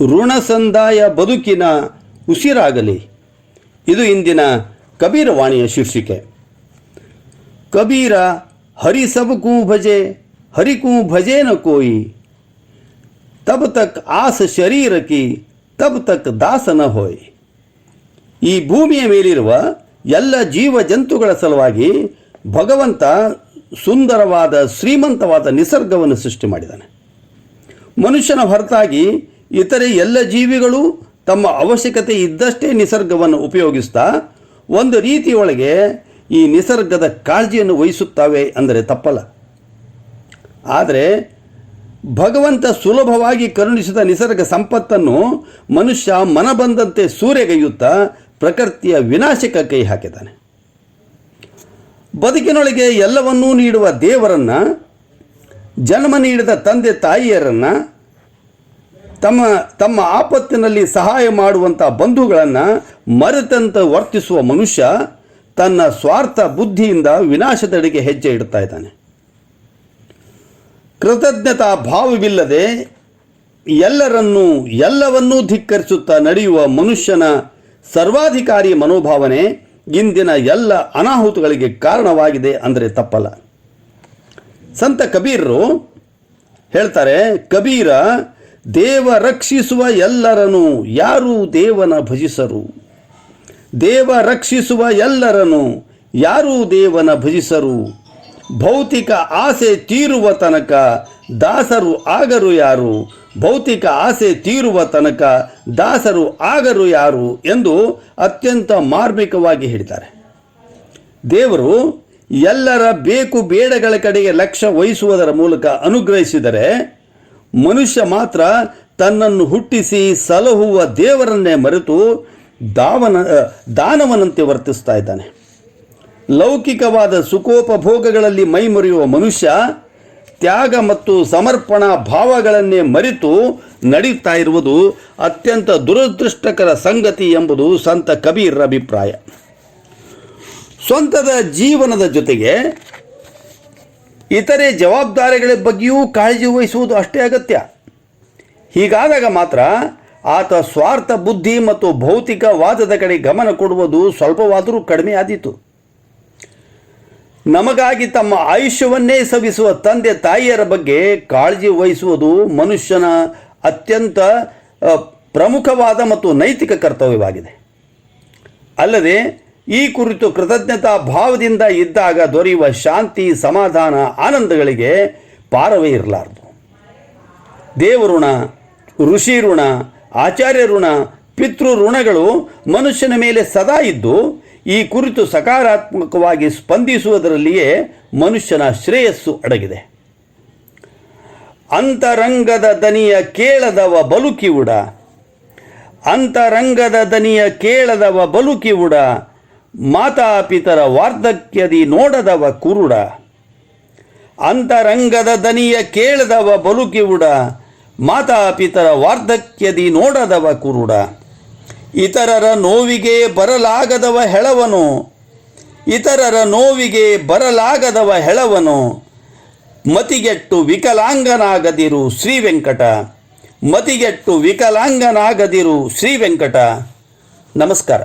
ಋಣಸಂದಾಯ ಬದುಕಿನ ಉಸಿರಾಗಲಿ. ಇದು ಇಂದಿನ ಕಬೀರ ವಾಣಿಯ ಶೀರ್ಷಿಕೆ. ಕಬೀರ, ಹರಿ ಸಬಕೂ ಭಜೆ, ಹರಿಕೂ ಭಜೇನ ಕೋಯಿ. ತಬ್ ತಕ್ ಆಸ ಶರೀರ ಕಿ ತಬ್ ತಕ್ ದಾಸನ ಹೋಯ್. ಈ ಭೂಮಿಯ ಮೇಲಿರುವ ಎಲ್ಲ ಜೀವ ಜಂತುಗಳ ಸಲುವಾಗಿ ಭಗವಂತ ಸುಂದರವಾದ, ಶ್ರೀಮಂತವಾದ ನಿಸರ್ಗವನ್ನು ಸೃಷ್ಟಿ ಮಾಡಿದ್ದಾನೆ. ಮನುಷ್ಯನ ಹೊರತಾಗಿ ಇತರೆ ಎಲ್ಲ ಜೀವಿಗಳು ತಮ್ಮ ಅವಶ್ಯಕತೆ ಇದ್ದಷ್ಟೇ ನಿಸರ್ಗವನ್ನು ಉಪಯೋಗಿಸ್ತಾ ಒಂದು ರೀತಿಯೊಳಗೆ ಈ ನಿಸರ್ಗದ ಕಾಳಜಿಯನ್ನು ವಹಿಸುತ್ತವೆ ಅಂದರೆ ತಪ್ಪಲ್ಲ. ಆದರೆ ಭಗವಂತ ಸುಲಭವಾಗಿ ಕರುಣಿಸಿದ ನಿಸರ್ಗ ಸಂಪತ್ತನ್ನು ಮನುಷ್ಯ ಮನ ಬಂದಂತೆ ಸೂರೆಗೈಯುತ್ತಾ ಪ್ರಕೃತಿಯ ವಿನಾಶಕ ಕೈ ಹಾಕಿದ್ದಾನೆ. ಬದುಕಿನೊಳಗೆ ಎಲ್ಲವನ್ನೂ ನೀಡುವ ದೇವರನ್ನ, ಜನ್ಮ ನೀಡಿದ ತಂದೆ ತಾಯಿಯರನ್ನು ತಮ್ಮ ತಮ್ಮ ಆಪತ್ತಿನಲ್ಲಿ ಸಹಾಯ ಮಾಡುವಂಥ ಬಂಧುಗಳನ್ನು ಮರೆತಂತ ವರ್ತಿಸುವ ಮನುಷ್ಯ ತನ್ನ ಸ್ವಾರ್ಥ ಬುದ್ಧಿಯಿಂದ ವಿನಾಶದೆಡೆಗೆ ಹೆಜ್ಜೆ ಇಡ್ತಾ ಇದ್ದಾನೆ. ಕೃತಜ್ಞತಾ ಭಾವವಿಲ್ಲದೆ ಎಲ್ಲರನ್ನೂ, ಎಲ್ಲವನ್ನೂ ಧಿಕ್ಕರಿಸುತ್ತಾ ನಡೆಯುವ ಮನುಷ್ಯನ ಸರ್ವಾಧಿಕಾರಿ ಮನೋಭಾವನೆ ಇಂದಿನ ಎಲ್ಲ ಅನಾಹುತಗಳಿಗೆ ಕಾರಣವಾಗಿದೆ ಅಂದರೆ ತಪ್ಪಲ್ಲ. ಸಂತ ಕಬೀರರು ಹೇಳ್ತಾರೆ, ಕಬೀರ ದೇವ ರಕ್ಷಿಸುವ ಎಲ್ಲರನು ಯಾರು ದೇವನ ಭಜಿಸರು? ದೇವ ರಕ್ಷಿಸುವ ಎಲ್ಲರನು ಯಾರೂ ದೇವನ ಭಜಿಸರು? ಭೌತಿಕ ಆಸೆ ತೀರುವ ತನಕ ದಾಸರು ಆಗರು ಯಾರು? ಭೌತಿಕ ಆಸೆ ತೀರುವ ತನಕ ದಾಸರು ಆಗರು ಯಾರು ಎಂದು ಅತ್ಯಂತ ಮಾರ್ಮಿಕವಾಗಿ ಹೇಳಿದ್ದಾರೆ. ದೇವರು ಎಲ್ಲರ ಬೇಕು ಬೇಡಗಳ ಕಡೆಗೆ ಲಕ್ಷ್ಯ ವಹಿಸುವುದರ ಮೂಲಕ ಅನುಗ್ರಹಿಸಿದರೆ ಮನುಷ್ಯ ಮಾತ್ರ ತನ್ನನ್ನು ಹುಟ್ಟಿಸಿ ಸಲಹುವ ದೇವರನ್ನೇ ಮರೆತು ದಾವನ ದಾನವನಂತೆ ವರ್ತಿಸ್ತಾ ಇದ್ದಾನೆ. ಲೌಕಿಕವಾದ ಸುಖೋಪಭೋಗಗಳಲ್ಲಿ ಮೈಮರೆಯುವ ಮನುಷ್ಯ ತ್ಯಾಗ ಮತ್ತು ಸಮರ್ಪಣಾ ಭಾವಗಳನ್ನೇ ಮರೆತು ನಡೀತಾ ಇರುವುದು ಅತ್ಯಂತ ದುರದೃಷ್ಟಕರ ಸಂಗತಿ ಎಂಬುದು ಸಂತ ಕಬೀರ್ ಅಭಿಪ್ರಾಯ. ಸ್ವಂತದ ಜೀವನದ ಜೊತೆಗೆ ಇತರೆ ಜವಾಬ್ದಾರಿಗಳ ಬಗ್ಗೆಯೂ ಕಾಳಜಿ ವಹಿಸುವುದು ಅಷ್ಟೇ ಅಗತ್ಯ. ಹೀಗಾದಾಗ ಮಾತ್ರ ಆತ ಸ್ವಾರ್ಥ ಬುದ್ಧಿ ಮತ್ತು ಭೌತಿಕವಾದದ ಕಡೆ ಗಮನ ಕೊಡುವುದು ಸ್ವಲ್ಪವಾದರೂ ಕಡಿಮೆ ಆದೀತು. ನಮಗಾಗಿ ತಮ್ಮ ಆಯುಷ್ಯವನ್ನೇ ಸವಿಸುವ ತಂದೆ ತಾಯಿಯರ ಬಗ್ಗೆ ಕಾಳಜಿ ವಹಿಸುವುದು ಮನುಷ್ಯನ ಅತ್ಯಂತ ಪ್ರಮುಖವಾದ ಮತ್ತು ನೈತಿಕ ಕರ್ತವ್ಯವಾಗಿದೆ. ಅಲ್ಲದೆ ಈ ಕುರಿತು ಕೃತಜ್ಞತಾ ಭಾವದಿಂದ ಇದ್ದಾಗ ದೊರೆಯುವ ಶಾಂತಿ, ಸಮಾಧಾನ, ಆನಂದಗಳಿಗೆ ಪಾರವೇ ಇರಲಾರದು. ದೇವಋಣ ಋಷಿ ಋಣ ಆಚಾರ್ಯ ಋಣ ಪಿತೃ ಋಣಗಳು ಮನುಷ್ಯನ ಮೇಲೆ ಸದಾ ಇದ್ದು, ಈ ಕುರಿತು ಸಕಾರಾತ್ಮಕವಾಗಿ ಸ್ಪಂದಿಸುವುದರಲ್ಲಿಯೇ ಮನುಷ್ಯನ ಶ್ರೇಯಸ್ಸು ಅಡಗಿದೆ. ಅಂತರಂಗದ ದನಿಯ ಕೇಳದವ ಬಲುಕಿವುಡ ಅಂತರಂಗದ ದನಿಯ ಕೇಳದವ ಬಲುಕಿವುಡ ಮಾತಾಪಿತರ ವಾರ್ಧಕ್ಯದಿ ನೋಡದವ ಕುರುಡ, ಅಂತರಂಗದ ದನಿಯ ಕೇಳದವ ಬಲುಕಿವುಡ ಮಾತಾಪಿತರ ವಾರ್ಧಕ್ಯದಿ ನೋಡದವ ಕುರುಡ. ಇತರರ ನೋವಿಗೆ ಬರಲಾಗದವ ಹೆಳವನು, ಇತರರ ನೋವಿಗೆ ಬರಲಾಗದವ ಹೆಳವನು. ಮತಿಗೆಟ್ಟು ವಿಕಲಾಂಗನಾಗದಿರು ಶ್ರೀ ವೆಂಕಟ ಮತಿಗೆಟ್ಟು ವಿಕಲಾಂಗನಾಗದಿರು ಶ್ರೀ ವೆಂಕಟ ನಮಸ್ಕಾರ.